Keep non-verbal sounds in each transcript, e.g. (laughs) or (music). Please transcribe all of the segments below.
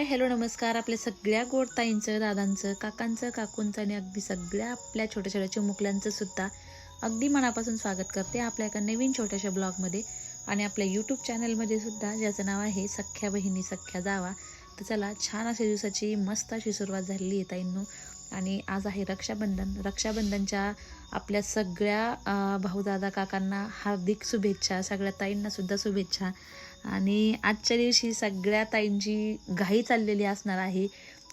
Hi hello नमस्कार. आपल्या सगळ्या गोड ताईंचं दादांचं काकांचं काकूंचं आणि अगदी सगळ्या आपल्या छोट्या छोट्या चिमुकल्यांचं सुद्धा अगदी मनापासून स्वागत करते आपल्या एका नवीन छोट्याशा ब्लॉगमध्ये. आणि आपल्या यूट्यूब चॅनलमध्ये सुद्धा ज्याचं नाव आहे सख्या बहिणी सख्या जावा. तर चला छान अशा दिवसाची मस्त अशी सुरुवात झालेली आहे ताईंनो. आणि आज आहे रक्षाबंधन. रक्षाबंधनच्या आपल्या सगळ्या भाऊदादा काकांना हार्दिक शुभेच्छा सगळ्या ताईंनासुद्धा शुभेच्छा. आणि आजच्या दिवशी सगळ्या ताईंची घाई चाललेली असणार आहे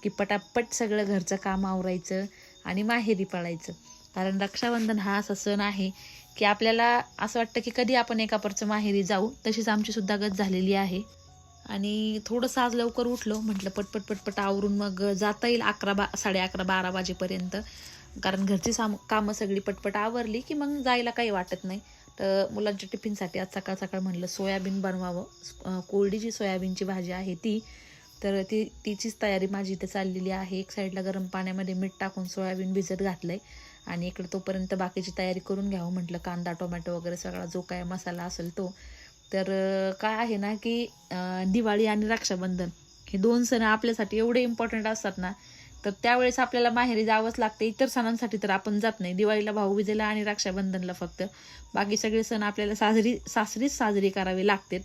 की पटापट सगळं घरचं काम आवरायचं आणि माहेरी पळायचं. कारण रक्षाबंधन हा असा सण आहे की आपल्याला असं वाटतं की कधी आपण एकापरचं माहेरी जाऊ तशीच आमची सुद्धा गत झालेली आहे. आणि थोडंसं आज लवकर उठलो म्हटलं पटपट पटपट आवरून मग जाता येईल अकरा बा साडे अकरा बारा वाजेपर्यंत. कारण घरची साम कामं सगळी पटपट आवरली की मग जायला काही वाटत नाही. तर मुलांच्या टिफिनसाठी आज सकाळ सकाळ म्हणलं सोयाबीन बनवावं. कोरडी जी सोयाबीनची भाजी आहे ती तर ती तिचीच तयारी माझी इथे चाललेली आहे. एक साईडला गरम पाण्यामध्ये मीठ टाकून सोयाबीन भिजत घातलं आहे आणि इकडं तोपर्यंत बाकीची तयारी करून घ्यावं म्हटलं. कांदा टोमॅटो वगैरे सगळा जो काय मसाला असेल तो. तर काय आहे ना की दिवाळी आणि रक्षाबंधन हे दोन सण आपल्यासाठी एवढे इम्पॉर्टंट असतात ना तर त्यावेळेस आपल्याला माहेरी जावंच लागते. इतर सणांसाठी तर आपण जात नाही. दिवाळीला भाऊबीजेला आणि रक्षाबंधनला फक्त. बाकी सगळे सण आपल्याला साजरी सासरीच साजरी करावे लागतात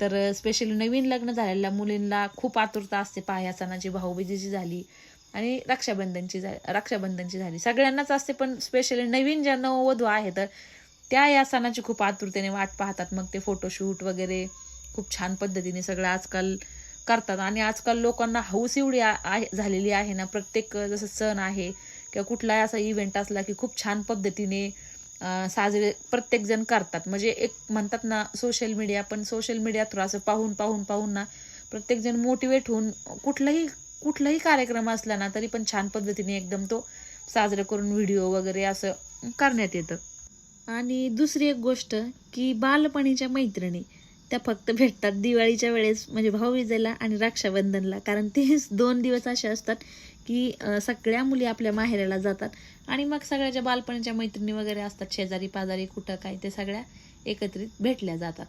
तर स्पेशली नवीन लग्न झालेल्या मुलींना खूप आतुरता असते पाया सणाची भाऊबीजेची झाली आणि रक्षाबंधनची झा रक्षाबंधनची झाली. सगळ्यांनाच असते पण स्पेशली नवीन ज्या नववधू आहे तर त्या या सणाची खूप आतुरतेने वाट पाहतात. मग ते फोटोशूट वगैरे खूप छान पद्धतीने सगळं आजकाल करतात. आणि आजकाल लोकांना हौस एवढी आहे झालेली आहे ना प्रत्येक जसं सण आहे किंवा कुठलाही असा इव्हेंट असला की खूप छान पद्धतीने साजरे प्रत्येक जण करतात. म्हणजे एक म्हणतात ना सोशल मीडिया पण सोशल मीडिया थ्रू असं पाहून पाहून पाहून ना प्रत्येक जण मोटिवेट होऊन कुठलाही कुठलाही कार्यक्रम असला ना तरी पण छान पद्धतीने एकदम तो साजरा करून व्हिडिओ वगैरे असं करण्यात येतं. आणि दुसरी एक गोष्ट की बालपणीच्या मैत्रिणी. त्या फक्त भेटतात दिवाळीच्या वेळेस म्हणजे भाऊबीजेला आणि रक्षाबंधनला. कारण ते दोन दिवस असे असतात की सगळ्या मुली आपल्या माहेराला जातात आणि मग सगळ्याच्या बालपणीच्या मैत्रिणी वगैरे असतात शेजारी पाजारी कुठं काय ते सगळ्या एकत्रित भेटल्या जातात.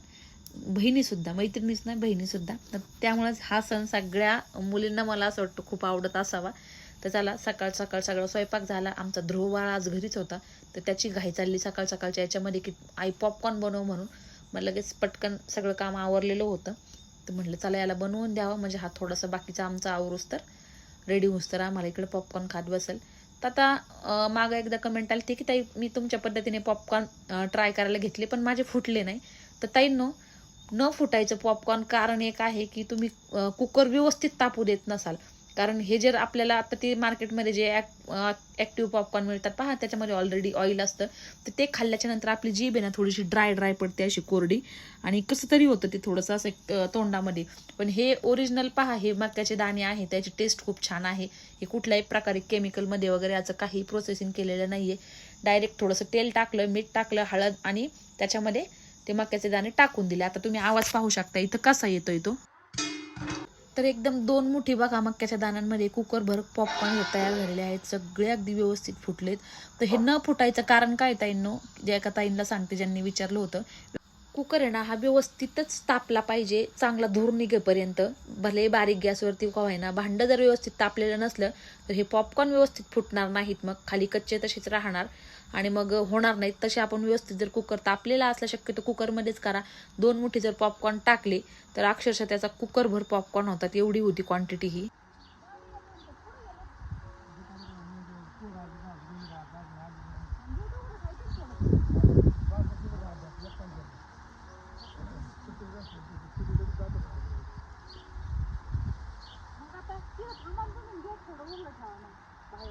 बहिणीसुद्धा मैत्रिणीच नाही बहिणीसुद्धा तर त्यामुळेच हा सण सगळ्या मुलींना मला असं वाटतं खूप आवडत असावा. तर चला सकाळ सकाळ सगळं स्वयंपाक झाला. आमचा ध्रुव आज घरीच होता. तर त्याची घाई चालली सकाळ सकाळच्या याच्यामध्ये की आई पॉपकॉर्न बनव म्हणून. मग लगेच पटकन सगळं काम आवरलेलं होतं. तर म्हटलं चला याला बनवून द्यावं. म्हणजे हा थोडासा बाकीचा आमचा आवरूस तर रेडी होऊस तर आम्हाला इकडे पॉपकॉर्न खात बसेल. तर आता मागं एकदा कमेंट आली की ताई मी तुमच्या पद्धतीने पॉपकॉर्न ट्राय करायला घेतले पण माझे फुटले नाही. तर ताईंनो न फुटायचं पॉपकॉर्न कारण एक आहे की तुम्ही कुकर व्यवस्थित तापू देत नसाल. कारण हे जर आपल्याला आता ते मार्केटमध्ये जे ॲक्टिव्ह पॉपकॉर्न मिळतात पहा त्याच्यामध्ये ऑलरेडी ऑइल असतं. तर ते खाल्ल्याच्या नंतर आपली जीभ आहे ना थोडीशी ड्राय ड्राय पडते अशी कोरडी. आणि कसं तरी होतं ते थोडंसं असं तोंडामध्ये. पण हे ओरिजिनल पहा हे मक्याचे दाणे आहे त्याची टेस्ट खूप छान आहे. हे कुठल्याही प्रकारे केमिकलमध्ये वगैरे याचं काही प्रोसेसिंग केलेलं नाही आहे डायरेक्ट थोडंसं तेल टाकलं मीठ टाकलं हळद आणि त्याच्यामध्ये ते मक्याचे दाणे टाकून दिले. आता तुम्ही आवाज पाहू शकता इथं कसा येतोय तो? तर एकदम दोन मुठी बघा मक्याच्या दाण्यांमध्ये. कुकरभर पॉपकॉर्न हे तयार झालेले आहेत. सगळे अगदी व्यवस्थित फुटलेत. तर हे न फुटायचं कारण काय ताईंनो? जे एका ताईंना सांगते ज्यांनी विचारलं होतं. कुकर आहे ना हा व्यवस्थितच तापला पाहिजे चांगला धूर निघेपर्यंत. भले बारीक गॅसवरती का ना भांडं जर व्यवस्थित तापलेलं नसलं तर हे पॉपकॉर्न व्यवस्थित फुटणार नाहीत. मग खाली कच्चे तसेच राहणार आणि मग होणार नाहीत. तसे आपण व्यवस्थित जर कुकर तापलेला असला शक्यतो कुकरमध्येच करा. दोन मुठी जर पॉपकॉर्न टाकले तर अक्षरशः त्याचा कुकरभर पॉपकॉर्न होतात. एवढी होती क्वांटिटी ही.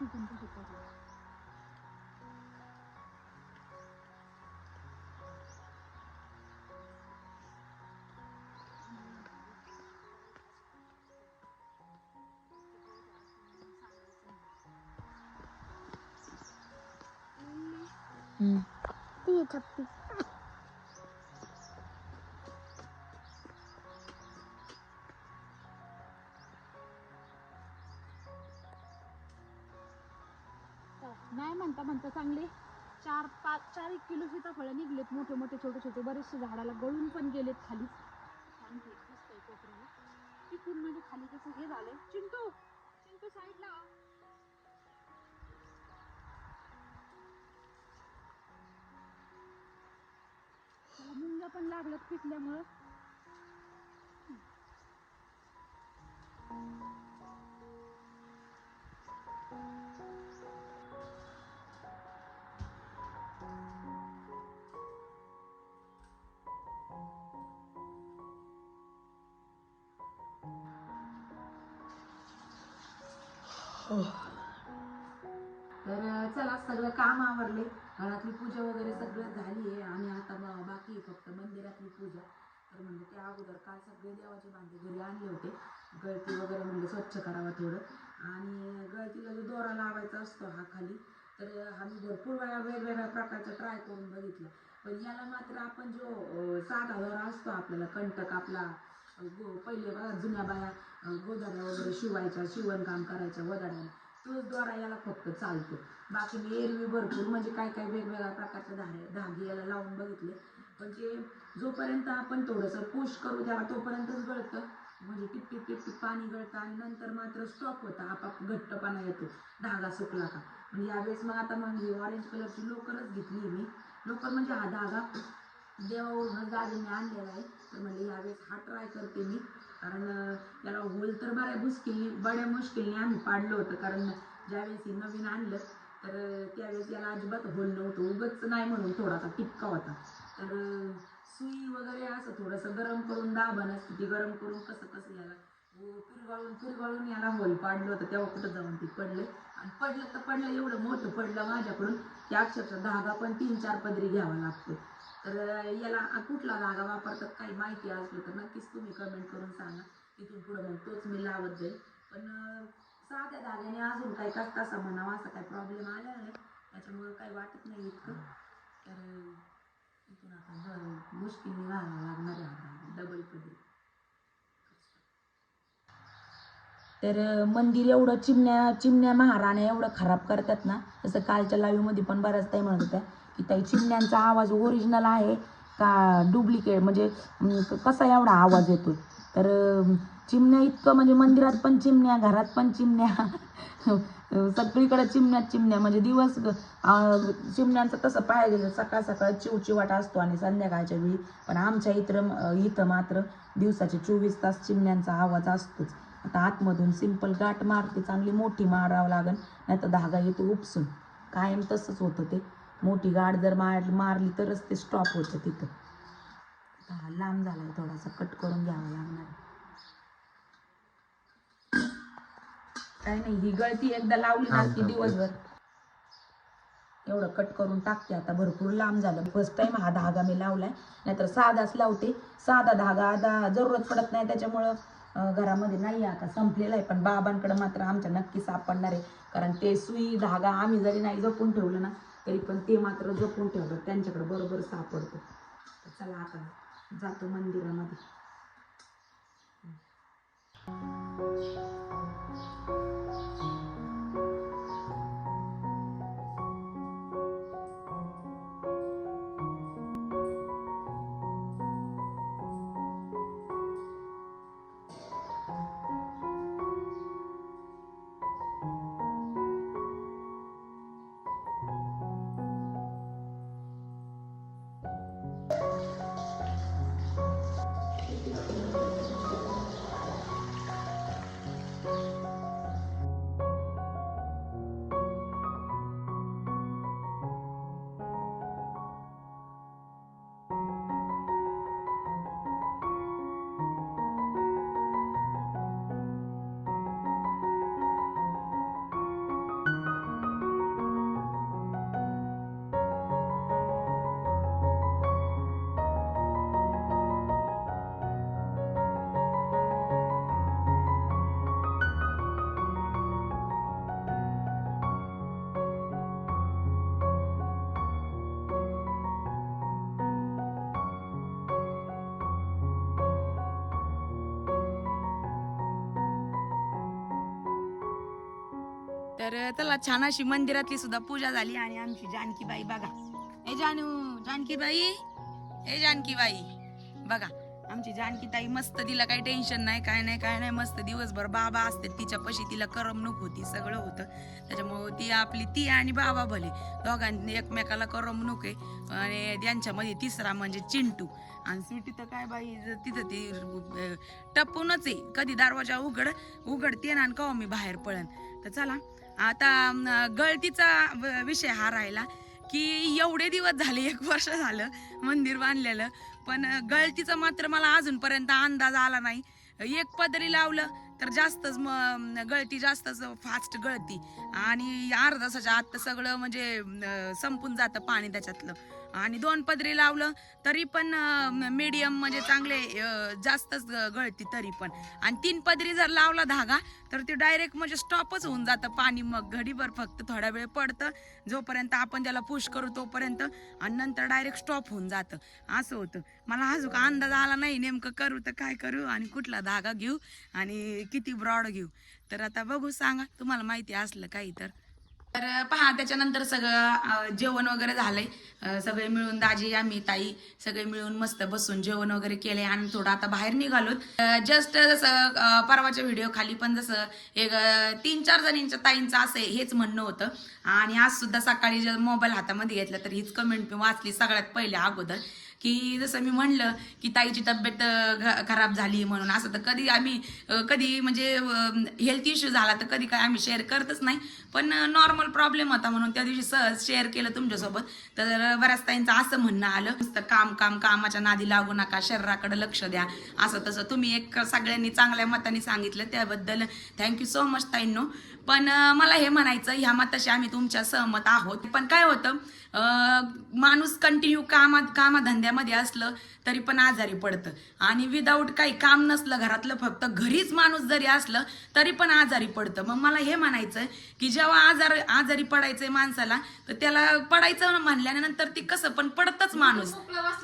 तुटून तसे पडले. ती थप्पी नाही म्हणता म्हणता चांगले. चार पाच चार एक किलो सीताफळं निघलेत मोठे मोठे छोटे छोटे. बरेचसे झाडाला गळून पण गेलेत खाली. छान कोपऱ्याला. तिकून म्हणजे खाली कसं हे झालंय. चिंटू चिंटू साईडला मुंग पण लागलं पिकल्यामुळं तर चला सगळं काम आवरले. घरातली पूजा वगैरे सगळं झाली आहे आणि आता बाकी फक्त मंदिरातली पूजा. तर म्हणलं त्या अगोदर काल सगळे देवाचे भांडे घरी आणले होते. गळती वगैरे म्हणलं स्वच्छ करावं थोडं. आणि गळतीला जो दोरा लावायचा असतो हा खाली. तर आम्ही भरपूर वेळा वेगवेगळ्या प्रकारचा ट्राय करून बघितलं. पण याला मात्र आपण जो साधा दोरा असतो आपल्याला कंटक आपला गो पहिले बघा जुन्या बाया अं, गोदाड्या वगैरे शिवायच्या शिवणकाम करायच्या वदाड्याने तोच दोरा याला फक्त चालतो. बाकी मी एरवी भरपूर म्हणजे काय काय वेगवेगळ्या प्रकारचे धागे धागे याला लावून बघितले. पण जोपर्यंत आपण थोडंसं पुश करू त्याला तोपर्यंतच गळतं. म्हणजे टिप टिप टिप टिप पाणी गळतं आणि नंतर मात्र स्टॉप होतं. आपाप घट्टपणा येतो. धागा सुकला का? म्हणजे यावेळेस मग आता मग ऑरेंज कलरची लोकरच घेतली मी. लोकर म्हणजे हा धागा देवावरूनच दाजीने आणलेला आहे तर म्हणजे यावेळेस हा ट्राय करते मी. कारण त्याला याला होल तर बऱ्या मुश्किलने बड्या मुश्किलने आम्ही पाडलं होतं. कारण ज्यावेळेस हे नवीन आणलं तर त्यावेळेस याला अजिबात होल नव्हतं. उगच नाही म्हणून थोडासा टिपका होता. तर सुई वगैरे असं थोडंसं गरम करून दाबण असते ती गरम करून कसं कसं याला व पिरगाळून पिरगाळून याला होल पाडलं होतं. तेव्हा कुठं जाऊन ते पडले. आणि पडलं तर पडलं एवढं मोठं पडलं माझ्याकडून त्या अक्षरशः धागा पण तीन चार पदरी घ्यावा लागतो. तर याला कुठला धागा वापरतात काही माहिती असलं तर नक्कीच तुम्ही कमेंट करून सांगा. तिथून पुढं मग तोच मी लावत जाईल पण साध्या धाग्याने अजून काही कस कसा म्हणावा असा काही प्रॉब्लेम आला नाही. त्याच्यामुळं काही वाटत नाही इतकं. तर इथून आता मुश्किलने घालावा लागणार आहे डबल पदरी. तर मंदिर एवढं चिमण्या चिमण्या महाराण्या एवढं खराब करतात ना जसं कालच्या लाईव्हमध्ये पण बऱ्याच ताई म्हणत होत्या की ताई चिमण्यांचा आवाज ओरिजिनल आहे का डुप्लिकेट म्हणजे क- कसा एवढा आवाज येतो तर चिमण्या इतकं म्हणजे मंदिरात पण चिमण्या घरात पण चिमण्या (laughs) सगळीकडे चिमण्यात चिमण्या. म्हणजे दिवस चिमण्यांचं तसं पाहायला गेलं सकाळ सकाळ चिवचिवाट असतो आणि संध्याकाळच्या वेळी. पण आमच्या इथं इथं मात्र दिवसाचे चोवीस तास चिमण्यांचा आवाज असतोच. आता आतमधून सिंपल गाठ मारते चांगली मोठी मारावं लागेल नाही तर धागा येतो उपसून. कायम तसंच होतं ते. मोठी गाठ जर मार मारली तरच ते स्टॉप होतं तिथं. हा लांब झालाय थोडासा कट करून घ्यावा लागणार. काही नाही ही गळती एकदा लावली ना की दिवसभर. एवढं कट करून टाकते आता भरपूर लांब झालं. फर्स्ट टाइम हा धागा मी लावलाय नाहीतर साधाच लावते. साधा धागा आता जरूरत पडत नाही त्याच्यामुळं घरामध्ये नाही आता संपलेला आहे पण बाबांकडे मात्र आमच्या नक्की सापडणार आहे. कारण ते सुई धागा आम्ही जरी नाही जपून ठेवलं ना तरी पण ते मात्र जपून ठेवतात त्यांच्याकडे बरोबर सापडतो. तर चला आता जातो मंदिरामध्ये. तर त्याला छान अशी मंदिरातली सुद्धा पूजा झाली आणि आमची जानकीबाई बघा. ए जानू जानकीबाई. ए जानकीबाई. बघा आमची जानकी ताई मस्त तिला काही टेन्शन नाही काय नाही काय नाही. मस्त दिवसभर बाबा असते तिच्या पशी तिला करमणूक होती सगळं होतं. त्याच्यामुळे ती आपली ती आणि बाबा भले. दोघांनी एकमेकाला करमणूक आहे. आणि त्यांच्यामध्ये तिसरा म्हणजे चिंटू. आणि स्वीटी तर काय बाई तिथं ती टपूनच आहे. कधी दरवाजा उघड उघडते ना आणि कवा मी बाहेर पळन. तर चला आता गळतीचा विषय हा राहिला की एवढे दिवस झाले एक वर्ष झालं मंदिर बांधलेलं पण गळतीचं गळतीचा मात्र मला अजूनपर्यंत अंदाज आला नाही. एक पदरी लावलं तर जास्तच म- गळती जास्तच फास्ट गळती. आणि अर्धा तासाच्या आत सगळं म्हणजे संपून जातं पाणी त्याच्यातलं. आणि दोन पदरी लावलं तरी पण मीडियम म्हणजे चांगले जास्तच गळती तरी पण. आणि तीन पदरी जर लावला धागा तर ते डायरेक्ट म्हणजे स्टॉपच होऊन जातं पाणी. मग घडीभर फक्त थोडा वेळ पडतं. जोपर्यंत आपण त्याला पुश करू तोपर्यंत. आणि नंतर डायरेक्ट स्टॉप होऊन जातं. असं होतं. मला अजून अंदाज आला नाही. नेमकं करू तर काय करू? आणि कुठला धागा घेऊ? आणि किती ब्रॉड घेऊ? तर आता बघू सांगा. तुम्हाला माहिती असलं काही तर. तर पहा त्याच्यानंतर सगळं जेवण वगैरे झालंय. सगळे मिळून दाजी आम्ही ताई सगळे मिळून मस्त बसून जेवण वगैरे केले आणि थोडं आता बाहेर निघालो जस्ट जसं परवाच्या व्हिडिओ खाली पण जसं एक तीन चार जणींच्या ताईंचं असं हेच म्हणणं होतं. आणि आज सुद्धा सकाळी जर मोबाईल हातामध्ये घेतला तर हीच कमेंट मी वाचली सगळ्यात पहिले अगोदर. की जसं मी म्हणलं की ताईची तब्येत खराब झाली म्हणून. असं तर कधी आम्ही कधी म्हणजे हेल्थ इश्यू झाला तर कधी काय आम्ही शेअर करतच नाही. पण नॉर्मल प्रॉब्लेम होता म्हणून त्या दिवशी सहज शेअर केलं तुमच्यासोबत. तर बऱ्याच ताईंचं असं म्हणणं आलं नुसतं काम काम कामाच्या नादी लागू नका शरीराकडे लक्ष द्या. असं तसं तुम्ही एक सगळ्यांनी चांगल्या मताने सांगितलं. त्याबद्दल थँक्यू सो मच ताईंनो. पण मला हे म्हणायचं ह्या मताशी आम्ही तुमच्या सहमत आहोत. पण काय होतं माणूस कंटिन्यू कामात कामाधंद्यामध्ये असलं तरी पण आजारी पडतं. आणि विदाऊट काही काम नसलं घरातलं फक्त घरीच माणूस जरी असलं तरी पण आजारी पडतं. मग मला हे म्हणायचं की जेव्हा आजार आजारी पडायचंय माणसाला तर त्याला पडायचं म्हणल्यानंतर ती कसं पण पडतच माणूस.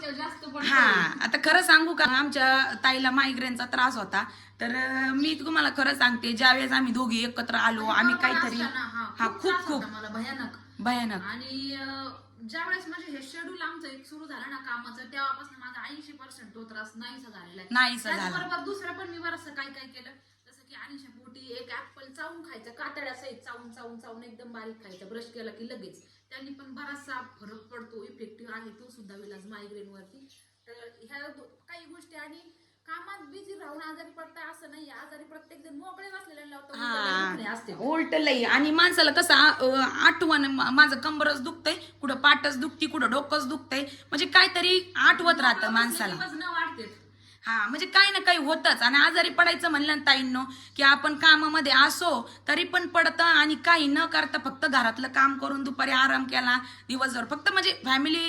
जास्त पण हा आता खरं सांगू का आमच्या ताईला मायग्रेनचा त्रास होता. तर मी तुम्हाला खरं सांगते ज्यावेळेस आम्ही दोघी एकत्र आलो आम्ही काहीतरी हा खूप खूप मला भयानक. भयानक. आणि अं, ज्यावेळेस म्हणजे हे शेड्यूल आमचं एक सुरू झालं ना कामाचं तेव्हापासून माझा ऐंशी पर्सेंट तो त्रास नाहीसा झालेला नाहीसा झाला. त्याचबरोबर दुसरं पण मी बरंचसं काय काय केलं? जसं की अनिशा पोटी एक ऍपल चावून खायचं कातड्या सहित चावून चावून चावून एकदम बारीक खायचं ब्रश केला की लगेच. त्यांनी पण बराचसा फरक पडतो इफेक्टिव्ह आहे तो सुद्धा विलाज मायग्रेन वरती. तर ह्या काही गोष्टी आणि कामात बिझी राहून आजारी पडता असं नाही. आजारी प्रत्येक जण मोकळे बसलेले असते हा. उलट लई. आणि माणसाला कसं आ- आठवण मा- माझं कंबरच दुखतंय कुठं पाठच दुखती कुठं डोकंच दुखतंय. म्हणजे काहीतरी आठवत राहतं माणसाला. वजन वाढते हा म्हणजे काही ना काही होतच. आणि आजारी पडायचं म्हणलं ना ताईंनो की आपण कामामध्ये असो तरी पण पडतं आणि काही न करता फक्त घरातलं काम करून दुपारी आराम केला दिवसभर. फक्त म्हणजे फॅमिली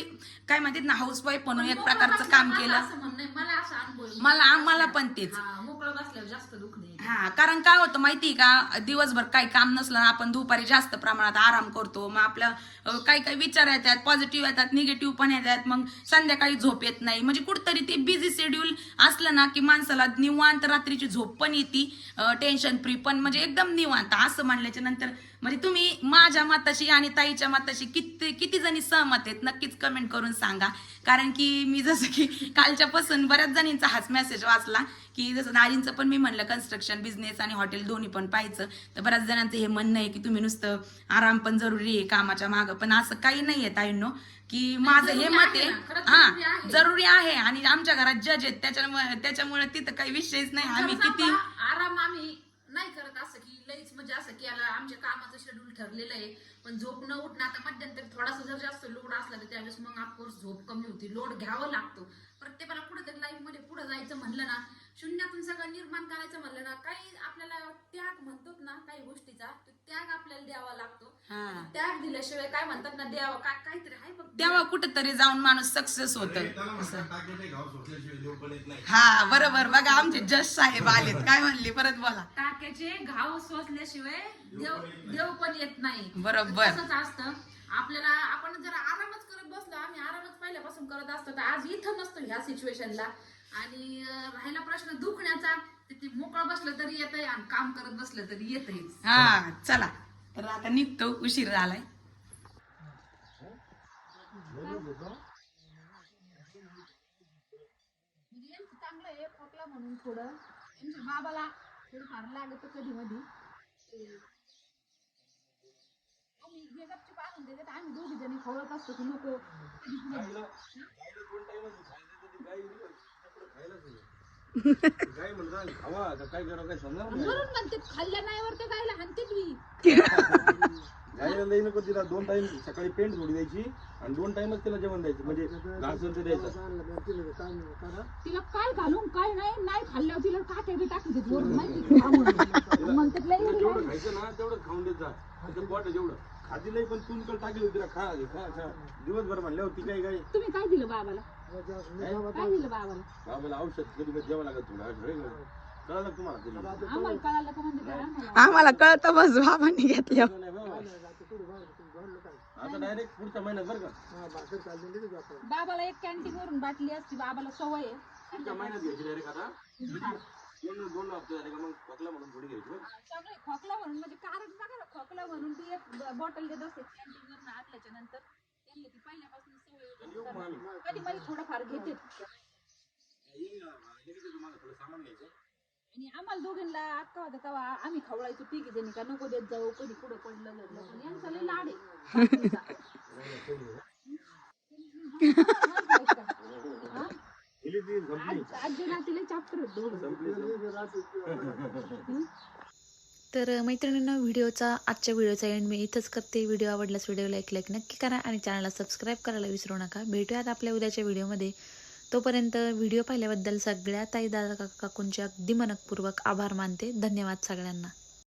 काय म्हणतात ना हाऊस वाईफ म्हणून एक प्रकारचं काम केलं. मला आम्हाला पण तेच. मोकळं बसल्यावर जास्त दुखणे हा कारण काय होतं माहिती का? दिवसभर काही काम नसलं ना आपण दुपारी जास्त प्रमाणात आराम करतो. मग आपलं काही काही विचार येतात पॉझिटिव्ह येतात निगेटिव्ह पण येतात. मग संध्याकाळी झोप येत नाही. म्हणजे कुठतरी ते बिझी शेड्यूल असलं ना की माणसाला निवांत रात्रीची झोप पण येते टेन्शन फ्री पण. म्हणजे एकदम निवांत. असं म्हणल्याच्या नंतर म्हणजे तुम्ही माझ्या मताशी आणि ताईच्या मताशी किती किती जणी सहमत आहेत नक्कीच कमेंट करून सांगा. कारण की मी जसं की कालच्यापासून बऱ्याच जणींचा हाच मेसेज वाचला की जसं दाजींचं पण मी म्हणलं कन्स्ट्रक्शन बिझनेस आणि हॉटेल दोन्ही पण पाहायचं. तर बऱ्याच जणांचं हे म्हणणं आहे की तुम्ही नुसतं आराम पण जरुरी आहे कामाच्या मागं. पण असं काही नाही आहे ताईंनो की माझं हे मत आहे हा जरुरी आहे. आणि आमच्या घरात जज आहेत त्याच्यामुळे त्याच्यामुळे तिथं काही विषयच नाही. आम्ही किती आराम आम्ही नाही करत असं की लईच म्हणजे असं की याला आमच्या कामाचं शेड्यूल ठरलेलं आहे. पण झोप न उठणं आता मध्यंतरी थोडासा जर जास्त लोड असला तर त्यावेळेस मग ऑफकोर्स झोप कमी होती. लोड घ्यावं लागतो. प्रत्येकाला कुठेतरी लाईफमध्ये पुढे जायचं म्हणलं ना शून्यातून सगळं निर्माण करायचं म्हणलं ना काही आपल्याला त्याग म्हणतो ना काही गोष्टीचा तो त्याग आपल्याला द्यावा लागतो. हा. त्याग दिल्याशिवाय काय म्हणतात ना द्यावा काय काहीतरी आहे बघ तेव्हा कुठेतरी जाऊन माणूस सक्सेस होत. त्याला म्हणतात टाकीचे घाव सोसल्याशिवाय देव पण येत नाही. हा बरोबर. बघा आमचे जज साहेब आलेत. काय म्हणले? परत बोला. टाक्याचे घाव सोसल्याशिवाय देव देव पण येत नाही. बरोबर. तसंच असतं. आपल्याला आपण जर आरामच करत बसलो आम्ही आरामच पहिल्यापासून करत असतो तर आज इथं नसतो ह्या सिच्युएशनला आणि राहिला प्रश्न दुखण्याचा तर ते मोकळं बसलं तरी येतंय आणि काम करत बसलं तरी येतच हा चला. तर आता निघतो उशीर झालाय. म्हणजे चांगलं आहे खोकला म्हणून थोडं. बाबाला थोडं फार लागत कधी मधी आम्ही हे गपचूप आणून देतात आम्ही दोघी जणी खवळत असतो की नको. म्हणून म्हणते खाल्ल्या नाही वर ते गायला हाणते तुम्ही गायला लई नको तिला दोन टाइम सकाळी पेंट थोडी द्यायची आणि दोन टाइमच तिला जेवण द्यायचं म्हणजे घासून ते द्यायचं. तिला काय घालून काय नाही नाही खाल्ल्यावर तिला काट्या बी टाकली देत वरून माहिती लई जेवढं खायचं ना तेवढं खाऊन देत जा. त्याचं पोट आहे जेवढं. खाती नाही पण तुमकल टाकली होती तिला खा खा खा. दिवसभर म्हणल्यावर ती काय काय तुम्ही काय दिलं बाबाला? बाबाला? बाबाला औषध कधी कधी जेवण लागत तुला कळलं का तुम्हाला? आम्हाला कळालं का म्हणजे काय आम्हाला आम्हाला कळतं बस बाबांनी घेतल्या नाही बाबा. आता डायरेक्ट पुढच्या महिन्यात बरं का? बाबाला एक कॅन्टीन वरून बाटली असती बाबाला सवय आहे. पुढच्या महिन्यात घ्यायची डायरेक्ट आता? दोन दोन हप्ते झाले का मग पकला म्हणून घ्यायची बरं. खोकला म्हणून म्हणजे कारण बघा ना खोकला म्हणून ती एक बॉटल देत असते कॅन्टीन वरून आणल्याच्या नंतर. त्यांना ती पहिल्यापासून सवय होती. येऊ मग आम्ही. कधी मध्ये थोडंफार घेते मला आणि आम्हाला दोघींना अक्का होता तेव्हा आम्ही खवळायचो तिघी जणी का नको देत जाऊ कधी पुढं पडलं लढलं पण यांचा लय लाड आहे. हा? आज- नातीला चॅप्टर दोघं. तर मैत्रिणींना व्हिडिओचा आजच्या व्हिडिओचा एंड मी इथंच करते. व्हिडिओ आवडल्यास व्हिडिओ लाईक लाईक नक्की करा आणि चॅनलला सबस्क्राईब करायला विसरू नका. भेटूयात आपल्या उद्याच्या व्हिडिओमध्ये. तोपर्यंत व्हिडिओ पाहिल्याबद्दल सगळ्या ताई दादा काका अगदी मनपूर्वक आभार मानते. धन्यवाद सगळ्यांना.